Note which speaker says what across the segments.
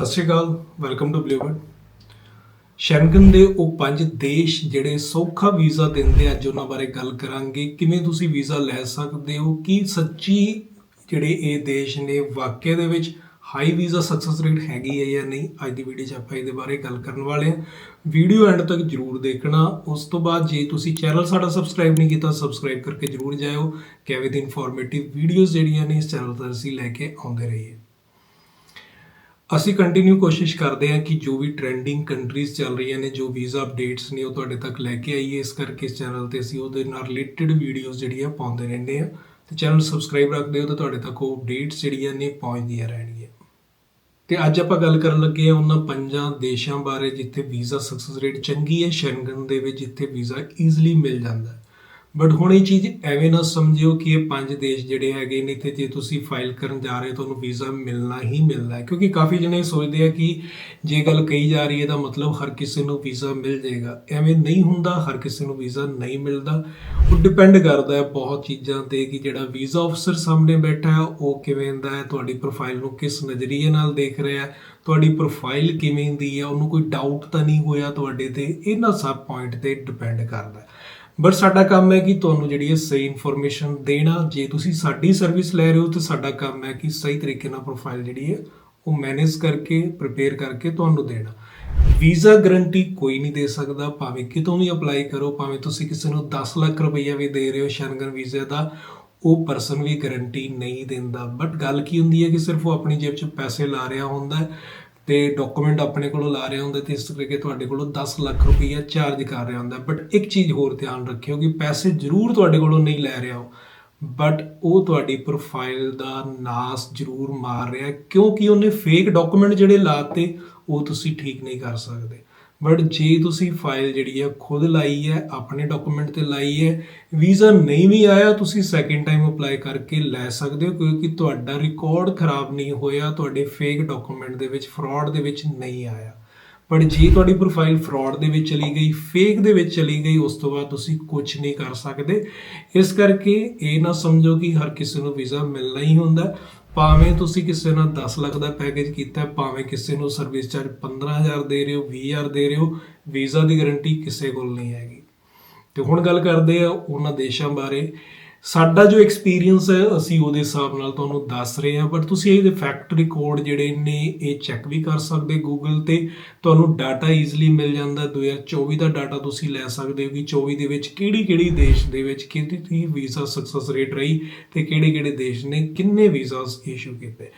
Speaker 1: ਸਤਿ ਸ਼੍ਰੀ ਅਕਾਲ ਵੈਲਕਮ ਟੂ ਬਲੂਬਰਡ ਸ਼ੈਂਗਨ ਦੇ ਉਹ ਪੰਜ ਦੇਸ਼ ਜਿਹੜੇ ਸੌਖਾ ਵੀਜ਼ਾ ਦਿੰਦੇ ਆ, ਅੱਜ ਉਹਨਾਂ ਬਾਰੇ ਗੱਲ ਕਰਾਂਗੇ। ਕਿਵੇਂ ਤੁਸੀਂ ਵੀਜ਼ਾ ਲੈ ਸਕਦੇ ਹੋ? ਕੀ ਸੱਚੀ ਜਿਹੜੇ ਇਹ ਦੇਸ਼ ਨੇ ਵਾਕਿਆ ਦੇ ਵਿੱਚ ਹਾਈ ਵੀਜ਼ਾ ਸਕਸੈਸ ਰੇਟ ਹੈਗੀ ਹੈ ਜਾਂ ਨਹੀਂ? ਅੱਜ ਦੀ ਵੀਡੀਓ 'ਚ ਆਪਾਂ ਇਹਦੇ ਬਾਰੇ ਗੱਲ ਕਰਨ ਵਾਲੇ ਹਾਂ। ਵੀਡੀਓ ਐਂਡ ਤੱਕ ਜਰੂਰ ਦੇਖਣਾ। ਉਸ ਤੋਂ ਬਾਅਦ ਜੇ ਤੁਸੀਂ ਚੈਨਲ ਸਾਡਾ ਸਬਸਕ੍ਰਾਈਬ ਨਹੀਂ ਕੀਤਾ ਸਬਸਕ੍ਰਾਈਬ ਕਰਕੇ ਜਰੂਰ ਜਾਇਓ। ਕਿਵੇਂ ਦੀ ਇਨਫੋਰਮੇਟਿਵ ਵੀਡੀਓਜ਼ ਜਿਹੜੀਆਂ ਨੇ ਇਸ ਚੈਨਲ ਤੇ ਅਸੀਂ ਲੈ ਕੇ ਆਉਂਦੇ ਰਹੀਏ। ਅਸੀਂ ਕੰਟੀਨਿਊ ਕੋਸ਼ਿਸ਼ ਕਰਦੇ ਹਾਂ ਕਿ ਜੋ ਵੀ ਟ੍ਰੈਂਡਿੰਗ ਕੰਟਰੀਜ਼ ਚੱਲ ਰਹੀਆਂ ਨੇ, ਜੋ ਵੀਜ਼ਾ ਅਪਡੇਟਸ ਨੇ ਉਹ ਤੁਹਾਡੇ ਤੱਕ ਲੈ ਕੇ ਆਈਏ। ਇਸ ਕਰਕੇ ਇਸ ਚੈਨਲ ਤੇ ਅਸੀਂ ਉਹਦੇ ਨਾਲ ਰਿਲੇਟਡ ਵੀਡੀਓਜ਼ ਜਿਹੜੀਆਂ ਪਾਉਂਦੇ ਰਹਿੰਦੇ ਹਾਂ। ਤੇ ਚੈਨਲ ਸਬਸਕ੍ਰਾਈਬ ਰੱਖਦੇ ਹੋ ਤਾਂ ਤੁਹਾਡੇ ਤੱਕ ਉਹ ਅਪਡੇਟਸ ਜਿਹੜੀਆਂ ਨੇ ਪਹੁੰਚਦੀਆਂ ਰਹਿਣਗੀਆਂ। ਤੇ ਅੱਜ ਆਪਾਂ ਗੱਲ ਕਰਨ ਲੱਗੇ ਹਾਂ ਉਹਨਾਂ ਪੰਜਾਂ ਦੇਸ਼ਾਂ ਬਾਰੇ ਜਿੱਥੇ ਵੀਜ਼ਾ ਸਕਸੈਸ ਰੇਟ ਚੰਗੀ ਹੈ। ਸ਼ੈਂਗਨ ਦੇ ਵਿੱਚ ਜਿੱਥੇ ਵੀਜ਼ਾ ਈਜ਼ੀਲੀ ਮਿਲ ਜਾਂਦਾ ਹੈ। ਬਟ ਹੁਣ ਇਹ ਚੀਜ਼ ਐਵੇਂ ਨਾ ਸਮਝਿਓ ਕਿ ਇਹ ਪੰਜ ਦੇਸ਼ ਜਿਹੜੇ ਹੈਗੇ ਨੇ ਤੇ ਜੇ ਤੁਸੀਂ ਫਾਈਲ ਕਰਨ ਜਾ ਰਹੇ ਹੋ, ਤੁਹਾਨੂੰ ਵੀਜ਼ਾ ਮਿਲਣਾ ਹੀ ਮਿਲਣਾ ਹੈ। ਕਿਉਂਕਿ ਕਾਫੀ ਜਣੇ ਸੋਚਦੇ ਆ ਕਿ ਜੇ ਗੱਲ ਕਹੀ ਜਾ ਰਹੀ ਹੈ ਤਾਂ ਮਤਲਬ ਹਰ ਕਿਸੇ ਨੂੰ ਵੀਜ਼ਾ ਮਿਲ ਜਾਏਗਾ। ਐਵੇਂ ਨਹੀਂ ਹੁੰਦਾ, ਹਰ ਕਿਸੇ ਨੂੰ ਵੀਜ਼ਾ ਨਹੀਂ ਮਿਲਦਾ। ਉਹ ਡਿਪੈਂਡ ਕਰਦਾ ਹੈ ਬਹੁਤ ਚੀਜ਼ਾਂ ਤੇ ਕਿ ਜਿਹੜਾ ਵੀਜ਼ਾ ਅਫਸਰ ਸਾਹਮਣੇ ਬੈਠਾ ਹੈ, ਉਹ ਕਿਵੇਂ ਦਾ ਹੈ, ਤੁਹਾਡੀ ਪ੍ਰੋਫਾਈਲ ਨੂੰ ਕਿਸ ਨਜ਼ਰੀਏ ਨਾਲ ਦੇਖ ਰਿਹਾ ਹੈ, ਤੁਹਾਡੀ ਪ੍ਰੋਫਾਈਲ ਕਿਵੇਂ ਦੀ ਹੈ, ਉਹਨੂੰ ਕੋਈ ਡਾਊਟ ਤਾਂ ਨਹੀਂ ਹੋਇਆ ਤੁਹਾਡੇ ਤੇ? ਇਹਨਾਂ ਸਭ ਪੁਆਇੰਟ ਤੇ ਡਿਪੈਂਡ ਕਰਦਾ ਹੈ। ਬਟ ਸਾਡਾ ਕੰਮ ਹੈ ਕਿ ਤੁਹਾਨੂੰ ਜਿਹੜੀ ਹੈ ਸਹੀ ਇਨਫੋਰਮੇਸ਼ਨ ਦੇਣਾ। ਜੇ ਤੁਸੀਂ ਸਾਡੀ ਸਰਵਿਸ ਲੈ ਰਹੇ ਹੋ, ਤਾਂ ਸਾਡਾ ਕੰਮ ਹੈ ਕਿ ਸਹੀ ਤਰੀਕੇ ਨਾਲ ਪ੍ਰੋਫਾਈਲ ਜਿਹੜੀ ਹੈ, ਉਹ ਮੈਨੇਜ ਕਰਕੇ ਪ੍ਰਿਪੇਅਰ ਕਰਕੇ ਤੁਹਾਨੂੰ ਦੇਣਾ। ਵੀਜ਼ਾ ਗਰੰਟੀ ਕੋਈ ਨਹੀਂ ਦੇ ਸਕਦਾ। ਭਾਵੇਂ ਕਿਤੋਂ ਵੀ ਅਪਲਾਈ ਕਰੋ, ਭਾਵੇਂ ਤੁਸੀਂ ਕਿਸੇ ਨੂੰ 10 ਲੱਖ ਰੁਪਈਆ ਵੀ ਦੇ ਰਹੇ ਹੋ ਸ਼ੈਂਗਨ ਵੀਜ਼ੇ ਦਾ, ਉਹ ਪਰਸਨ ਵੀ ਗਾਰੰਟੀ ਨਹੀਂ ਦਿੰਦਾ। ਬਟ ਗੱਲ ਕੀ ਹੁੰਦੀ ਹੈ ਕਿ ਸਿਰਫ ਉਹ ਆਪਣੀ ਜੇਬ 'ਚ ਪੈਸੇ ਲਾ ਰਿਹਾ ਹੁੰਦਾ ਤੇ ਡਾਕੂਮੈਂਟ ਆਪਣੇ ਕੋਲੋਂ ਲਾ ਰਿਹਾ ਹੁੰਦਾ ਤੇ ਇਸ ਕਰਕੇ ਤੁਹਾਡੇ ਕੋਲੋਂ 10 ਲੱਖ ਰੁਪਈਆ ਚਾਰਜ ਕਰ ਰਿਹਾ ਹੁੰਦਾ। ਬਟ ਇੱਕ ਚੀਜ਼ ਹੋਰ ਧਿਆਨ ਰੱਖਿਓ ਕਿ ਪੈਸੇ ਜ਼ਰੂਰ ਤੁਹਾਡੇ ਕੋਲੋਂ ਨਹੀਂ ਲੈ ਰਿਹਾ ਉਹ। ਬਟ ਉਹ ਤੁਹਾਡੀ ਪ੍ਰੋਫਾਈਲ ਦਾ ਨਾਸ ਜ਼ਰੂਰ ਮਾਰ ਰਿਹਾ ਕਿਉਂਕਿ ਉਹਨੇ ਫੇਕ ਡਾਕੂਮੈਂਟ ਜਿਹੜੇ ਲਾਤੇ ਉਹ ਤੁਸੀਂ ਠੀਕ ਨਹੀਂ ਕਰ ਸਕਦੇ। ਬਟ ਜੇ ਤੁਸੀਂ ਫਾਈਲ ਜਿਹੜੀ ਹੈ ਖੁਦ ਲਾਈ ਹੈ, ਆਪਣੇ ਡਾਕੂਮੈਂਟ ਤੇ ਲਾਈ ਹੈ ਵੀਜ਼ਾ ਨਹੀਂ ਵੀ ਆਇਆ, ਤੁਸੀਂ ਸੈਕਿੰਡ ਟਾਈਮ ਅਪਲਾਈ ਕਰਕੇ ਲੈ ਸਕਦੇ ਹੋ, ਕਿਉਂਕਿ ਤੁਹਾਡਾ ਰਿਕਾਰਡ ਖਰਾਬ ਨਹੀਂ ਹੋਇਆ, ਤੁਹਾਡੇ ਫੇਕ ਡਾਕੂਮੈਂਟ ਦੇ ਵਿੱਚ ਫਰਾਡ ਦੇ ਵਿੱਚ ਨਹੀਂ ਆਇਆ। ਪਰ ਜੇ ਤੁਹਾਡੀ ਪ੍ਰੋਫਾਈਲ ਫਰਾਡ ਦੇ ਵਿੱਚ ਚਲੀ ਗਈ ਫੇਕ ਦੇ ਵਿੱਚ ਚਲੀ ਗਈ, ਉਸ ਤੋਂ ਬਾਅਦ ਤੁਸੀਂ ਕੁਝ ਨਹੀਂ ਕਰ ਸਕਦੇ। ਇਸ ਕਰਕੇ ਇਹ ਨਾ ਸਮਝੋ ਕਿ ਹਰ ਕਿਸੇ ਨੂੰ ਵੀਜ਼ਾ ਮਿਲਣਾ ਹੀ ਹੁੰਦਾ। ਭਾਵੇਂ ਤੁਸੀਂ ਕਿਸੇ ਨਾਲ 10 ਲੱਖ ਦਾ ਪੈਕੇਜ ਕੀਤਾ, ਭਾਵੇਂ ਕਿਸੇ ਨੂੰ ਸਰਵਿਸ ਚਾਰਜ 15000 ਦੇ ਰਹੇ ਹੋ 20000 ਦੇ ਰਹੇ ਹੋ, ਵੀਜ਼ਾ ਦੀ ਗਾਰੰਟੀ ਕਿਸੇ ਕੋਲ ਨਹੀਂ ਹੈਗੀ। ਤੇ ਹੁਣ ਗੱਲ ਕਰਦੇ ਆ ਉਹਨਾਂ ਦੇਸ਼ਾਂ ਬਾਰੇ। ਸਾਡਾ ਜੋ ਐਕਸਪੀਰੀਅੰਸ ਹੈ, ਅਸੀਂ ਉਹਦੇ ਹਿਸਾਬ ਨਾਲ ਤੁਹਾਨੂੰ ਦੱਸ ਰਹੇ ਹਾਂ ਬਟ ਤੁਸੀਂ ਇਹਦੇ ਫੈਕਟ ਰਿਕਾਰਡ ਜਿਹੜੇ ਨੇ, ਇਹ ਚੈੱਕ ਵੀ ਕਰ ਸਕਦੇ ਗੂਗਲ ਤੇ। ਤੁਹਾਨੂੰ ਡਾਟਾ ਈਜ਼ੀਲੀ ਮਿਲ ਜਾਂਦਾ 2024 ਦਾ ਡਾਟਾ ਤੁਸੀਂ ਲੈ ਸਕਦੇ ਹੋ ਕਿ 24 ਦੇ ਵਿੱਚ ਕਿਹੜੀ ਕਿਹੜੀ ਦੇਸ਼ ਦੇ ਵਿੱਚ ਕਿਹਦੀ ਦੀ ਵੀਜ਼ਾ ਸਕਸੈਸ ਰੇਟ ਰਹੀ ਤੇ ਕਿਹੜੇ ਕਿਹੜੇ ਦੇਸ਼ ਨੇ, ਕਿੰਨੇ ਵੀਜ਼ਾਸ ਇਸ਼ੂ ਕੀਤੇ।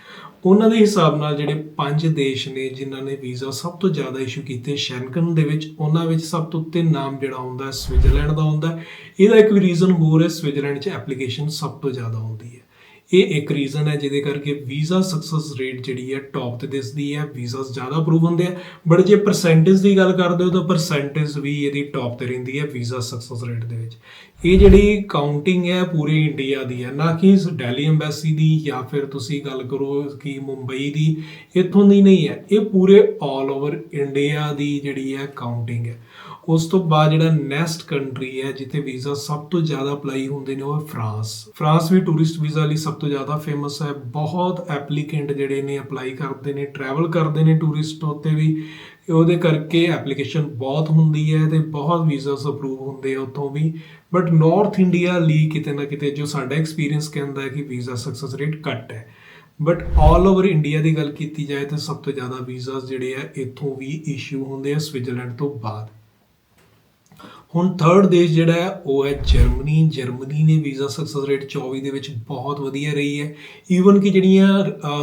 Speaker 1: ਉਹਨਾਂ ਦੇ ਹਿਸਾਬ ਨਾਲ ਜਿਹੜੇ ਪੰਜ ਦੇਸ਼ ਨੇ ਜਿਨ੍ਹਾਂ ਨੇ ਵੀਜ਼ਾ ਸਭ ਤੋਂ ਜ਼ਿਆਦਾ ਇਸ਼ੂ ਕੀਤੇ ਸ਼ੈਂਗਨ ਦੇ ਵਿੱਚ, ਉਹਨਾਂ ਵਿੱਚ ਸਭ ਤੋਂ ਉੱਤੇ ਨਾਮ ਜਿਹੜਾ ਆਉਂਦਾ ਹੈ ਸਵਿਟਜ਼ਰਲੈਂਡ ਦਾ ਆਉਂਦਾ ਇਹਦਾ ਇੱਕ ਵੀ ਰੀਜ਼ਨ ਹੋਰ ਹੈ, ਸਵਿਟਜ਼ਰਲੈਂਡ 'ਚ ਐਪਲੀਕੇਸ਼ਨ ਸਭ ਤੋਂ ਜ਼ਿਆਦਾ ਆਉਂਦੀ ਹੈ। ਇਹ ਇੱਕ ਰੀਜ਼ਨ ਹੈ ਜਿਹਦੇ ਕਰਕੇ ਵੀਜ਼ਾ ਸਕਸੈਸ ਰੇਟ ਜਿਹੜੀ ਹੈ ਟੌਪ ਤੇ ਦਿਸਦੀ ਹੈ ਵੀਜ਼ਾਸ ਜ਼ਿਆਦਾ ਅਪਰੂਵ ਹੁੰਦੇ ਆ। ਬਟ ਜੇ ਪਰਸੈਂਟੇਜ ਦੀ ਗੱਲ ਕਰਦੇ ਹੋ ਤਾਂ ਪਰਸੈਂਟੇਜ ਵੀ ਇਹਦੀ ਟੌਪ ਤੇ ਰਹਿੰਦੀ ਹੈ ਵੀਜ਼ਾ ਸਕਸੈਸ ਰੇਟ ਦੇ ਵਿੱਚ। ਇਹ ਜਿਹੜੀ ਕਾਊਂਟਿੰਗ ਹੈ ਪੂਰੇ ਇੰਡੀਆ ਦੀ ਹੈ, ਨਾ ਕਿ ਦਿੱਲੀ ਐਮਬੈਸੀ ਦੀ ਜਾਂ ਫਿਰ ਤੁਸੀਂ ਗੱਲ ਕਰੋ ਕਿ ਮੁੰਬਈ ਦੀ, ਇੱਥੋਂ ਦੀ ਨਹੀਂ ਹੈ। ਇਹ ਪੂਰੇ ਆਲ ਓਵਰ ਇੰਡੀਆ ਦੀ ਜਿਹੜੀ ਹੈ ਕਾਊਂਟਿੰਗ ਹੈ। ਉਸ ਤੋਂ ਬਾਅਦ ਜਿਹੜਾ ਨੈਕਸਟ ਕੰਟਰੀ ਹੈ, ਜਿੱਥੇ ਵੀਜ਼ਾ ਸਭ ਤੋਂ ਜ਼ਿਆਦਾ ਅਪਲਾਈ ਹੁੰਦੇ ਨੇ, ਉਹ ਹੈ ਫਰਾਂਸ। ਫਰਾਂਸ ਵੀ ਟੂਰਿਸਟ ਵੀਜ਼ਾ ਲਈ ਸਭ ਤੋਂ ਜ਼ਿਆਦਾ ਫੇਮਸ ਹੈ। ਬਹੁਤ ਐਪਲੀਕੈਂਟ ਜਿਹੜੇ ਨੇ ਅਪਲਾਈ ਕਰਦੇ ਨੇ ਟਰੈਵਲ ਕਰਦੇ ਨੇ ਟੂਰਿਸਟ ਉੱਤੇ ਵੀ। ਉਹਦੇ ਕਰਕੇ ਐਪਲੀਕੇਸ਼ਨ ਬਹੁਤ ਹੁੰਦੀ ਹੈ ਤੇ ਬਹੁਤ ਵੀਜ਼ਾਸ ਅਪਰੂਵ ਹੁੰਦੇ ਆ ਉੱਥੋਂ ਵੀ। ਬਟ ਨਾਰਥ ਇੰਡੀਆ ਲਈ ਕਿਤੇ ਨਾ ਕਿਤੇ ਜੋ ਸਾਡਾ ਐਕਸਪੀਰੀਅੰਸ ਕਹਿੰਦਾ ਹੈ ਕਿ ਵੀਜ਼ਾ ਸਕਸੈਸ ਰੇਟ ਘੱਟ ਹੈ। ਬਟ ਆਲ ਓਵਰ ਇੰਡੀਆ ਦੀ ਗੱਲ ਕੀਤੀ ਜਾਏ ਤਾਂ ਸਭ ਤੋਂ ਜ਼ਿਆਦਾ ਵੀਜ਼ਾਸ ਜਿਹੜੇ ਆ, ਇੱਥੋਂ ਵੀ ਇਸ਼ੂ ਹੁੰਦੇ ਆ, ਸਵਿਟਜ਼ਰਲੈਂਡ ਤੋਂ ਬਾਅਦ। ਹੁਣ ਥਰਡ ਦੇਸ਼ ਜਿਹੜਾ ਹੈ, ਉਹ ਹੈ ਜਰਮਨੀ। ਜਰਮਨੀ ਨੇ ਵੀਜ਼ਾ ਸਕਸੈਸ ਰੇਟ 24 ਦੇ ਵਿੱਚ ਬਹੁਤ ਵਧੀਆ ਰਹੀ ਹੈ। ਈਵਨ ਕਿ ਜਿਹੜੀਆਂ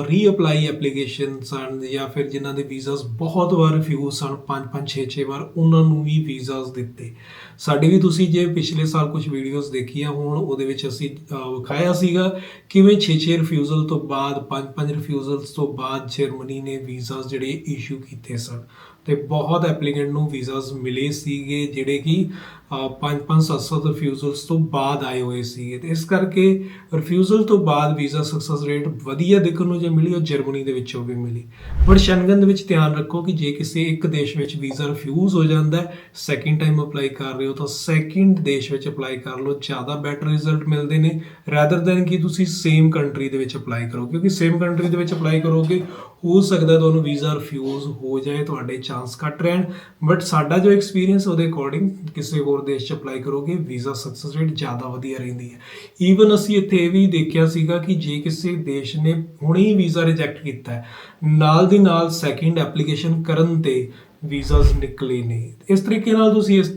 Speaker 1: ਰੀਅਪਲਾਈ ਐਪਲੀਕੇਸ਼ਨ ਸਨ ਜਾਂ ਫਿਰ ਜਿਨ੍ਹਾਂ ਦੇ ਵੀਜ਼ਾਸ ਬਹੁਤ ਵਾਰ ਰਿਫਿਊਜ਼ ਸਨ 5 5 6 6 ਵਾਰ, ਉਹਨਾਂ ਨੂੰ ਵੀ ਵੀਜ਼ਾਸ ਦਿੱਤੇ। ਸਾਡੇ ਵੀ ਤੁਸੀਂ ਜੇ ਪਿਛਲੇ ਸਾਲ ਕੁਝ ਵੀਡੀਓਜ਼ ਦੇਖੀਆਂ ਹੋਣ, ਉਹਦੇ ਵਿੱਚ ਅਸੀਂ ਵਿਖਾਇਆ ਸੀਗਾ ਕਿਵੇਂ 6 6 ਰਿਫਿਊਜ਼ਲ ਤੋਂ ਬਾਅਦ 5 5 ਰਿਫਿਊਜ਼ਲਸ ਤੋਂ ਬਾਅਦ ਜਰਮਨੀ ਨੇ ਵੀਜ਼ਾਸ ਜਿਹੜੇ ਇਸ਼ੂ ਕੀਤੇ ਸਨ। ਤੇ ਬਹੁਤ ਐਪਲੀਕੈਂਟ ਨੂੰ ਵੀਜ਼ਾਸ ਮਿਲੇ ਸੀਗੇ ਜਿਹੜੇ ਕਿ ਪੰਜ ਪੰਜ, ਸੱਤ ਸੱਤ ਰਿਫਿਊਜ਼ਲਸ ਤੋਂ ਬਾਅਦ ਆਏ ਹੋਏ ਸੀ। ਤੇ ਇਸ ਕਰਕੇ ਰਿਫਿਊਜ਼ਲ ਤੋਂ ਬਾਅਦ ਵੀਜ਼ਾ ਸਕਸੈਸ ਰੇਟ ਵਧੀਆ ਦੇਖਣ ਨੂੰ ਜੇ ਮਿਲੀ, ਉਹ ਜਰਮਨੀ ਦੇ ਵਿੱਚੋਂ ਵੀ ਮਿਲੀ। ਬਟ ਸ਼ੈਂਗਨ ਦੇ ਵਿੱਚ ਧਿਆਨ ਰੱਖੋ ਕਿ ਜੇ ਕਿਸੇ ਇੱਕ ਦੇਸ਼ ਵਿੱਚ ਵੀਜ਼ਾ ਰਿਫਿਊਜ਼ ਹੋ ਜਾਂਦਾ ਹੈ ਸੈਕਿੰਡ ਟਾਈਮ ਅਪਲਾਈ ਕਰ ਰਹੇ ਹੋ, ਤਾਂ ਸੈਕਿੰਡ ਦੇਸ਼ ਵਿੱਚ ਅਪਲਾਈ ਕਰ ਲਓ। ਜ਼ਿਆਦਾ ਬੈਟਰ ਰਿਜ਼ਲਟ ਮਿਲਦੇ ਨੇ ਰੈਦਰ ਦੈਨ ਕਿ ਤੁਸੀਂ ਸੇਮ ਕੰਟਰੀ ਦੇ ਵਿੱਚ ਅਪਲਾਈ ਕਰੋ। ਕਿਉਂਕਿ ਸੇਮ ਕੰਟਰੀ ਦੇ ਵਿੱਚ ਅਪਲਾਈ ਕਰੋਗੇ, ਹੋ ਸਕਦਾ ਤੁਹਾਨੂੰ ਵੀਜ਼ਾ ਰਿਫਿਊਜ਼ ਹੋ ਜਾਏ, ਤੁਹਾਡੇ ਚਾਂਸ ਘੱਟ ਰਹਿਣ। ਬਟ ਸਾਡਾ ਜੋ ਐਕਸਪੀਰੀਅੰਸ ਉਹਦੇ ਅਕੋਰਡਿੰਗ ਕਿਸੇ ਹੋਰ ਦੇਸ਼ 'ਚ ਅਪਲਾਈ ਕਰੋਗੇ ਵੀਜ਼ਾ ਸਕਸੈਸ ਰੇਟ ਜ਼ਿਆਦਾ ਵਧੀਆ ਰਹਿੰਦੀ ਹੈ। ਈਵਨ ਅਸੀਂ ਇੱਥੇ ਇਹ ਵੀ ਦੇਖਿਆ ਸੀਗਾ ਕਿ ਜੇ ਕਿਸੇ ਦੇਸ਼ ਨੇ ਹੁਣੇ ਹੀ ਵੀਜ਼ਾ ਰਿਜੈਕਟ ਕੀਤਾ ਹੈ, ਨਾਲ ਦੀ ਨਾਲ ਸੈਕਿੰਡ ਐਪਲੀਕੇਸ਼ਨ ਕਰਨ ਤੇ ਵੀਜ਼ਾਸ ਨਿਕਲੇ ਨੇ। ਇਸ ਤਰੀਕੇ ਨਾਲ ਤੁਸੀਂ ਇਸ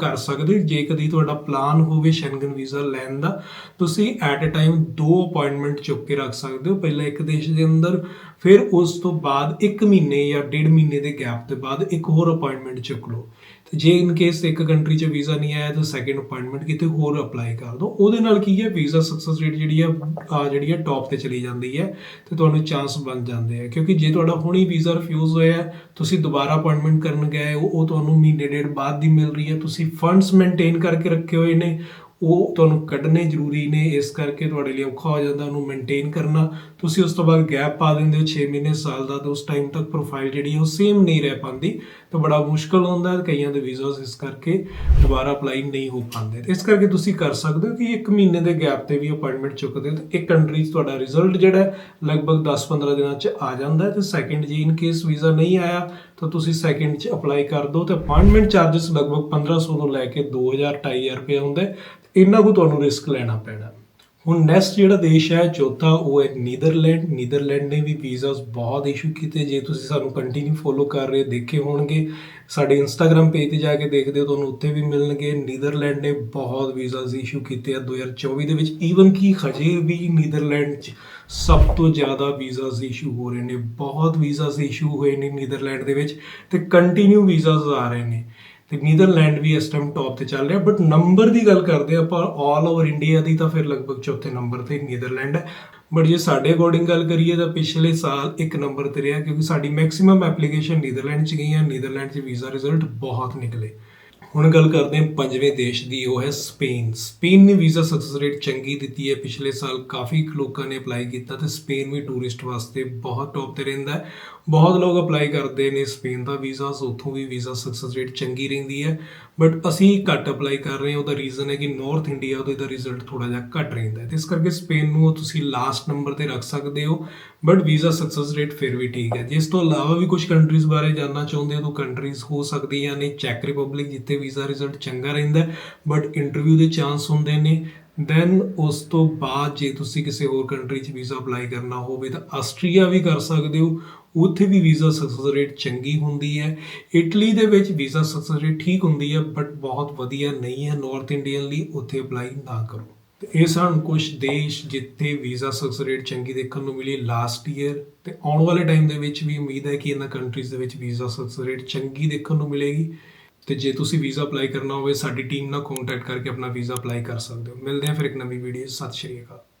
Speaker 1: ਕਰ ਸਕਦੇ ਜੇ ਕਦੀ ਤੁਹਾਡਾ ਪਲਾਨ ਹੋਵੇ ਸ਼ੈਂਗਨ ਵੀਜ਼ਾ ਲੈਣ ਦਾ, ਤੁਸੀਂ ਐਟ ਅ ਟਾਈਮ ਦੋ ਅਪਾਇੰਟਮੈਂਟ ਚੁੱਕ ਕੇ ਰੱਖ ਸਕਦੇ ਹੋ। ਪਹਿਲਾਂ ਇੱਕ ਦੇਸ਼ ਦੇ ਅੰਦਰ, ਫਿਰ ਉਸ ਤੋਂ ਬਾਅਦ 1 ਮਹੀਨੇ ਜਾਂ ਡੇਢ ਮਹੀਨੇ ਦੇ ਗੈਪ ਦੇ ਬਾਅਦ ਇੱਕ ਹੋਰ ਅਪਾਇੰਟਮੈਂਟ ਚੁੱਕ ਲਓ। ਤੇ ਜੇ ਇਨ ਕੇਸ ਇੱਕ ਕੰਟਰੀ 'ਚ ਵੀਜ਼ਾ ਨਹੀਂ ਆਇਆ ਤਾਂ ਸੈਕਿੰਡ ਅਪਾਇੰਟਮੈਂਟ ਕਿਤੇ ਹੋਰ ਅਪਲਾਈ ਕਰ ਦਿਓ ਉਹਦੇ ਨਾਲ ਕੀ ਹੈ? ਵੀਜ਼ਾ ਸਕਸੈਸ ਰੇਟ ਜਿਹੜੀ ਆ ਜਿਹੜੀ ਹੈ ਟੌਪ ਤੇ ਚਲੀ ਜਾਂਦੀ ਹੈ ਤੇ ਤੁਹਾਨੂੰ ਚਾਂਸ ਬਣ ਜਾਂਦੇ ਆ। ਕਿਉਂਕਿ ਜੇ ਤੁਹਾਡਾ ਹੁਣੀ ਵੀਜ਼ਾ ਰਿਫਿਊਜ਼ ਹੋਇਆ, ਤੁਸੀਂ ਦੁਬਾਰਾ ਅਪਾਇੰਟਮੈਂਟ ਕਰਨ ਗਏ ਉਹ ਤੁਹਾਨੂੰ ਮਹੀਨੇ ਡੇਢ ਬਾਅਦ ਦੀ ਮਿਲ ਰਹੀ ਹੈ। ਤੁਸੀਂ ਫੰਡਸ ਮੇਨਟੇਨ ਕਰਕੇ ਰੱਖੇ ਹੋਏ ਨੇ ਉਹ ਤੁਹਾਨੂੰ ਕੱਢਣੇ ਜ਼ਰੂਰੀ ਨੇ, ਇਸ ਕਰਕੇ ਤੁਹਾਡੇ ਲਈ ਔਖਾ ਹੋ ਜਾਂਦਾ ਉਹਨੂੰ ਮੇਨਟੇਨ ਕਰਨਾ। ਤੁਸੀਂ ਉਸ ਤੋਂ ਬਾਅਦ ਗੈਪ ਪਾ ਦਿੰਦੇ ਹੋ 6 ਮਹੀਨੇ, ਸਾਲ ਦਾ, ਤੇ ਉਸ ਟਾਈਮ ਤੱਕ ਪ੍ਰੋਫਾਈਲ ਜਿਹੜੀ ਉਹ ਸੇਮ ਨਹੀਂ ਰਹਿ ਪਾਉਂਦੀ। ਤਾਂ ਬੜਾ ਮੁਸ਼ਕਲ ਹੁੰਦਾ ਹੈ ਕਈਆਂ ਦੇ ਵੀਜ਼ਾਸ ਇਸ ਕਰਕੇ ਦੁਬਾਰਾ ਅਪਲਾਈ ਨਹੀਂ ਹੋ ਪਾਉਂਦੇ। ਤੇ ਇਸ ਕਰਕੇ ਤੁਸੀਂ ਕਰ ਸਕਦੇ ਹੋ ਕਿ 1 ਮਹੀਨੇ ਦੇ ਗੈਪ ਤੇ ਵੀ ਅਪਾਇੰਟਮੈਂਟ ਚੁੱਕਦੇ ਹੋ, ਤੇ ਇੱਕ ਕੰਟਰੀ 'ਚ ਤੁਹਾਡਾ ਰਿਜ਼ਲਟ ਜਿਹੜਾ ਲਗਭਗ 10-15 ਦਿਨਾਂ 'ਚ ਆ ਜਾਂਦਾ ਹੈ। ਤੇ ਸੈਕਿੰਡ ਜੀ ਇਨ ਕੇਸ ਵੀਜ਼ਾ ਨਹੀਂ ਆਇਆ, ਤਾਂ ਤੁਸੀਂ ਸੈਕਿੰਡ 'ਚ ਅਪਲਾਈ ਕਰ ਦਿਓ ਤੇ ਅਪਾਇੰਟਮੈਂਟ ਚਾਰजेस ਲਗਭਗ 1500 ਤੋਂ ਲੈ ਕੇ 2000-2500 ਰੁਪਏ ਹੁੰਦਾ ਹੈ ਤੇ ਇੰਨਾ ਕੁ ਤੁਹਾਨੂੰ ਰਿਸਕ ਲੈਣਾ ਪੈਣਾ। ਹੁਣ ਨੈਕਸਟ ਜਿਹੜਾ ਦੇਸ਼ ਹੈ, ਚੌਥਾ, ਉਹ ਹੈ ਨੀਦਰਲੈਂਡ ਨੀਦਰਲੈਂਡ ਨੇ ਵੀ ਵੀਜ਼ਾਸ ਬਹੁਤ ਇਸ਼ੂ ਕੀਤੇ। ਜੇ ਤੁਸੀਂ ਸਾਨੂੰ ਕੰਟੀਨਿਊ ਫੋਲੋ ਕਰ ਰਹੇ ਦੇਖੇ ਹੋਣਗੇ। ਸਾਡੇ ਇੰਸਟਾਗ੍ਰam ਪੇਜ ਤੇ ਜਾ ਕੇ ਦੇਖਦੇ ਹੋ, ਤੁਹਾਨੂੰ ਉੱਥੇ ਵੀ ਮਿਲਣਗੇ। ਨੀਦਰਲੈਂਡ ਨੇ ਬਹੁਤ ਵੀਜ਼ਾਸ ਇਸ਼ੂ ਕੀਤੇ ਆ 2024 ਦੇ ਵਿੱਚ। ਈਵਨ ਕਿ ਹਜੇ ਵੀ ਨੀਦਰਲੈਂਡ 'ਚ ਸਭ ਤੋਂ ਜ਼ਿਆਦਾ ਵੀਜ਼ਾਸ ਇਸ਼ੂ ਹੋ ਰਹੇ ਨੇ। ਬਹੁਤ ਵੀਜ਼ਾਸ ਇਸ਼ੂ ਹੋਏ ਨੇ ਨੀਦਰਲੈਂਡ ਦੇ ਵਿੱਚ ਤੇ ਕੰਟੀਨਿਊ ਵੀਜ਼ਾਸ ਆ ਰਹੇ ਨੇ। ਤੇ ਨੀਦਰਲੈਂਡ ਵੀ ਇਸ ਟਾਈਮ ਟੌਪ ਤੇ ਚੱਲ ਰਿਹਾ ਬਟ ਨੰਬਰ ਦੀ ਗੱਲ ਕਰਦੇ ਆਪਾਂ ਆਲ ਓਵਰ ਇੰਡੀਆ ਦੀ ਤਾਂ ਫਿਰ ਲਗਭਗ ਚੌਥੇ ਨੰਬਰ ਤੇ ਨੀਦਰਲੈਂਡ ਹੈ। ਬਟ ਜੇ ਸਾਡੇ ਅਕੋਰਡਿੰਗ ਗੱਲ ਕਰੀਏ ਤਾਂ ਪਿਛਲੇ ਸਾਲ ਇੱਕ ਨੰਬਰ ਤੇ ਰਿਹਾ, ਕਿਉਂਕਿ ਸਾਡੀ ਮੈਕਸਿਮਮ ਐਪਲੀਕੇਸ਼ਨ ਨੀਦਰਲੈਂਡ ਚ ਗਈਆਂ ਨੀਦਰਲੈਂਡ ਚ ਵੀਜ਼ਾ ਰਿਜ਼ਲਟ ਬਹੁਤ ਨਿਕਲੇ। ਹੁਣ ਗੱਲ ਕਰਦੇ ਹਾਂ ਪੰਜਵੇਂ ਦੇਸ਼ ਦੀ, ਉਹ ਹੈ ਸਪੇਨ ਸਪੇਨ ਨੇ ਵੀਜ਼ਾ ਸਕਸੈਸ ਰੇਟ ਚੰਗੀ ਦਿੱਤੀ ਹੈ, ਪਿਛਲੇ ਸਾਲ ਕਾਫੀ ਲੋਕਾਂ ਨੇ ਅਪਲਾਈ ਕੀਤਾ ਤੇ ਸਪੇਨ ਵੀ ਟੂਰਿਸਟ ਵਾਸਤੇ ਬਹੁਤ ਟੌਪ ਤੇ ਰਹਿੰਦਾ ਹੈ। ਬਹੁਤ ਲੋਕ ਅਪਲਾਈ ਕਰਦੇ ਨੇ ਸਪੇਨ ਦਾ ਵੀਜ਼ਾ, ਉੱਥੋਂ ਵੀ ਵੀਜ਼ਾ ਸਕਸੈਸ ਰੇਟ ਚੰਗੀ ਰਹਿੰਦੀ ਹੈ ਬਟ ਅਸੀਂ ਘੱਟ ਅਪਲਾਈ ਕਰ ਰਹੇ ਹਾਂ, ਉਹਦਾ ਰੀਜ਼ਨ ਹੈ ਕਿ ਨਾਰਥ ਇੰਡੀਆ ਉਹਦਾ ਇਹਦਾ ਰਿਜ਼ਲਟ ਥੋੜਾ ਜਿਹਾ ਘੱਟ ਰਹਿੰਦਾ ਹੈ। ਇਸ ਕਰਕੇ ਸਪੇਨ ਨੂੰ ਤੁਸੀਂ ਲਾਸਟ ਨੰਬਰ ਤੇ ਰੱਖ ਸਕਦੇ ਹੋ ਬਟ ਵੀਜ਼ਾ ਸਕਸੈਸ ਰੇਟ ਫਿਰ ਵੀ ਠੀਕ ਹੈ। ਜੇ ਇਸ ਤੋਂ ਇਲਾਵਾ ਵੀ ਕੁਝ ਕੰਟਰੀਜ਼ ਬਾਰੇ ਜਾਨਣਾ ਚਾਹੁੰਦੇ ਹੋ, ਤਾਂ ਕੰਟਰੀਜ਼ ਹੋ ਸਕਦੀਆਂ ਨੇ ਚੈਕ ਰਿਪਬਲਿਕ ਜਿੱਥੇ ਵੀਜ਼ਾ ਰਿਜ਼ਲਟ ਚੰਗਾ ਰਹਿੰਦਾ ਬਟ ਇੰਟਰਵਿਊ ਦੇ ਚਾਂਸ ਹੁੰਦੇ ਨੇ। ਦੈਨ ਉਸ ਤੋਂ ਬਾਅਦ ਜੇ ਤੁਸੀਂ ਕਿਸੇ ਹੋਰ ਕੰਟਰੀ 'ਚ ਵੀਜ਼ਾ ਅਪਲਾਈ ਕਰਨਾ ਹੋਵੇ, ਤਾਂ ਆਸਟਰੀਆ ਵੀ ਕਰ ਸਕਦੇ ਹੋ ਉੱਥੇ ਵੀ ਵੀਜ਼ਾ ਸਕਸੈਸ ਰੇਟ ਚੰਗੀ ਹੁੰਦੀ ਹੈ। ਇਟਲੀ ਦੇ ਵਿੱਚ ਵੀਜ਼ਾ ਸਕਸੈਸ ਰੇਟ ਠੀਕ ਹੁੰਦੀ ਹੈ ਬਟ ਬਹੁਤ ਵਧੀਆ ਨਹੀਂ ਹੈ। ਨਾਰਥ ਇੰਡੀਅਨ ਲਈ ਉੱਥੇ ਅਪਲਾਈ ਨਾ ਕਰੋ। ਤੇ ਇਹ ਸਨ ਕੁਝ ਦੇਸ਼ ਜਿੱਥੇ ਵੀਜ਼ਾ ਸਕਸੈਸ ਰੇਟ ਚੰਗੀ ਦੇਖਣ ਨੂੰ ਮਿਲੀ ਲਾਸਟ ਈਅਰ ਤੇ ਆਉਣ ਵਾਲੇ ਟਾਈਮ ਦੇ ਵਿੱਚ ਵੀ ਉਮੀਦ ਹੈ ਕਿ ਇਹਨਾਂ ਕੰਟਰੀਜ਼ ਦੇ ਵਿੱਚ ਵੀਜ਼ਾ ਸਕਸੈਸ ਰੇਟ ਚੰਗੀ ਦੇਖਣ ਨੂੰ ਮਿਲੇਗੀ। ਤੇ ਜੇ ਤੁਸੀਂ ਵੀਜ਼ਾ ਅਪਲਾਈ ਕਰਨਾ ਹੋਵੇ, ਸਾਡੀ ਟੀਮ ਨਾਲ ਕੰਟੈਕਟ ਕਰਕੇ ਆਪਣਾ ਵੀਜ਼ਾ ਅਪਲਾਈ ਕਰ ਸਕਦੇ ਹੋ। ਮਿਲਦੇ ਹਾਂ ਫਿਰ ਇੱਕ ਨਵੀਂ ਵੀਡੀਓ ਸਤਿ ਸ਼੍ਰੀ ਅਕਾਲ।